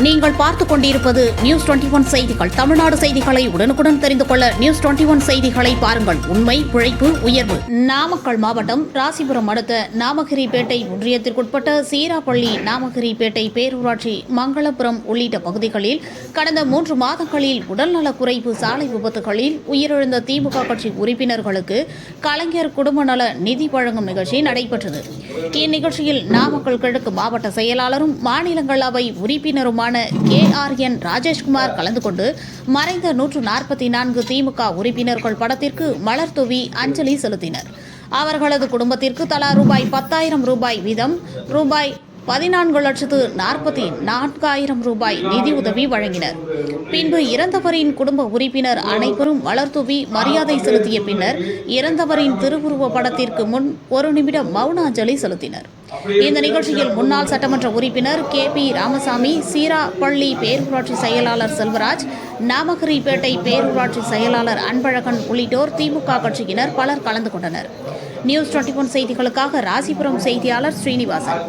நீங்கள் பார்த்துக் கொண்டிருப்பது நியூஸ் டுவெண்டி ஒன் செய்திகள். தமிழ்நாடு செய்திகளை உடனுக்குடன் தெரிந்து கொள்ள நியூஸ் டுவெண்டி ஒன் செய்திகளை பாருங்கள். உண்மை உழைப்பு உயர்வு. நாமக்கல் மாவட்டம் ராசிபுரம் அடுத்த நாமகிரிப்பேட்டை ஒன்றியத்திற்குட்பட்ட சீராப்பள்ளி நாமகிரிப்பேட்டை பேரூராட்சி மங்களபுரம் உள்ளிட்ட பகுதிகளில் கடந்த மூன்று மாதங்களில் உடல்நலக் குறைவு சாலை விபத்துகளில் உயிரிழந்த திமுக கட்சி உறுப்பினர்களுக்கு கலைஞர் குடும்ப நல நிதி வழங்கும் நிகழ்ச்சி நடைபெற்றது. இந்நிகழ்ச்சியில் நாமக்கல் கிழக்கு மாவட்ட செயலாளரும் மாநிலங்களவை உறுப்பினருமான கே ஆர் என் ராஜேஷ்குமார் கலந்து கொண்டு மறைந்த நூற்று நாற்பத்தி நான்கு திமுக உறுப்பினர்கள் படத்திற்கு மலர் தூவி அஞ்சலி செலுத்தினர். அவர்களது குடும்பத்திற்கு தலா ரூபாய் பத்தாயிரம் ரூபாய் வீதம். ரூபாய் பதினான்கு லட்சத்து நாற்பத்தி நான்காயிரம் ரூபாய் நிதியுதவி வழங்கினர். பின்பு இறந்தவரின் குடும்ப உறுப்பினர் அனைவரும் வளர்த்துவி மரியாதை செலுத்திய பின்னர் இறந்தவரின் திருவுருவ படத்திற்கு முன் ஒரு நிமிடம் மௌன அஞ்சலி செலுத்தினர். இந்த நிகழ்ச்சியில் முன்னாள் சட்டமன்ற உறுப்பினர் கே பி ராமசாமி சீரா பள்ளி பேரூராட்சி செயலாளர் செல்வராஜ் நாமகிரிப்பேட்டை பேரூராட்சி செயலாளர் அன்பழகன் உள்ளிட்டோர் திமுக கட்சியினர் பலர் கலந்து கொண்டனர். நியூஸ் டுவெண்ட்டி ஒன் செய்திகளுக்காக ராசிபுரம் செய்தியாளர் ஸ்ரீனிவாசன்.